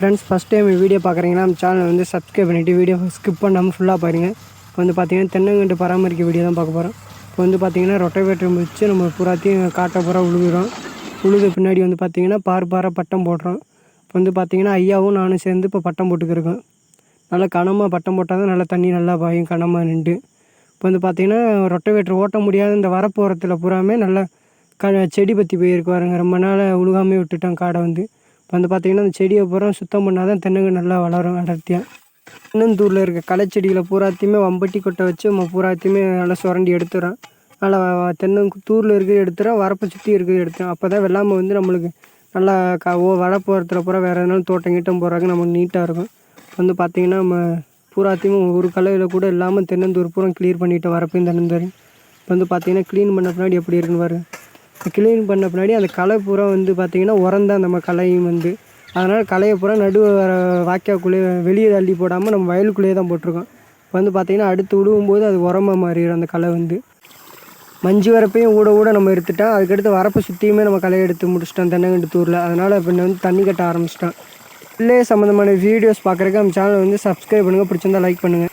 Friends first time video பார்க்குறீங்கன்னா நம்ம channel வந்து சப்ஸ்கிரைப் பண்ணிவிட்டு வீடியோ ஸ்கிப் பண்ணாமல் ஃபுல்லாக பாருங்க. இப்போ வந்து பார்த்தீங்கன்னா தென்னங்கண்டு பராமரிக்க வீடியோ தான் பார்க்க போகிறோம் இப்போ வந்து பார்த்தீங்கன்னா ரொட்டவேட்டர் வச்சு நம்ம பூராத்தையும் காட்டை பூரா உழுகுறோம் உழுது பின்னாடி வந்து பார்த்தீங்கன்னா பார் பாராக பட்டம் போடுறோம். இப்போ வந்து பார்த்தீங்கன்னா ஐயாவும் நானும் சேர்ந்து இப்போ பட்டம் போட்டுக்கிருக்கோம். நல்லா கனமாக பட்டம் போட்டால் தான் நல்லா தண்ணி நல்லா பாயும் கனமாக நின்று. இப்போ வந்து பார்த்தீங்கன்னா ரொட்டவேட்டர் ஓட்ட முடியாத இந்த வரப்போகிறத்துல பூராமே நல்லா க செடி பற்றி போயிருக்கு பாருங்க. ரொம்ப நாள் உழுகாமே விட்டுட்டோம் காடை வந்து. வந்து பார்த்தீங்கன்னா அந்த செடியை பூரா சுத்தம் பண்ணால் தான் தென்னங்க நல்லா வளரும் அடர்த்தியாக தென்னந்தூரில் இருக்க களைச்செடிகளை பூராத்தையுமே வம்பட்டி கொட்டை வச்சு நம்ம பூராத்தையுமே நல்லா சுரண்டி எடுத்துறோம். நல்லா தென்னந்தூரில் இருக்கிறது எடுத்துறோம் வரப்பை சுற்றி இருக்கிறது எடுத்துறோம். அப்போ தான் வெள்ளாமை வந்து நம்மளுக்கு நல்லா க ஓ வரப்போகிறத்துல பூரா வேறு எதனாலும் தோட்டம் கீட்டம் போடுறாங்க நமக்கு நீட்டாக இருக்கும். வந்து பார்த்திங்கன்னா நம்ம பூராத்தையும் ஒரு கலையில் கூட இல்லாமல் தென்னந்தூர் பூரா கிளியர் பண்ணிவிட்டு வரப்பையும் தென்னந்தூர் இப்போ வந்து பார்த்திங்கன்னா க்ளீன் பண்ண பின்னாடி எப்படி இருக்குன்னு பாரு க்ளீன் பண்ண பின்னாடி அந்த களை பூரா வந்து பார்த்திங்கன்னா உரந்தான் நம்ம களையும் வந்து. அதனால் களையை பூரா நடு வாய்க்காக்குள்ளே வெளியே தள்ளி போடாமல் நம்ம வயலுக்குள்ளேயே தான் போட்டிருக்கோம். இப்போ வந்து பார்த்திங்கன்னா அடுத்து விடுவும் போது அது உரமாக மாறிடும் அந்த களை வந்து. மஞ்சு வரப்பையும் ஊட ஊட நம்ம எடுத்துட்டோம் அதுக்கடுத்து வரப்பை சுற்றியுமே நம்ம களையை எடுத்து முடிச்சிட்டோம் தென்னங்கண்டு தூரில் அதனால் இப்போ வந்து தண்ணி கட்ட ஆரம்பிச்சிட்டோம். பிள்ளைய சம்மந்தமான வீடியோஸ் பார்க்குறக்கு நம்ம சேனலை வந்து சப்ஸ்கிரைப் பண்ணுங்கள் பிடிச்சிருந்தா லைக் பண்ணுங்கள்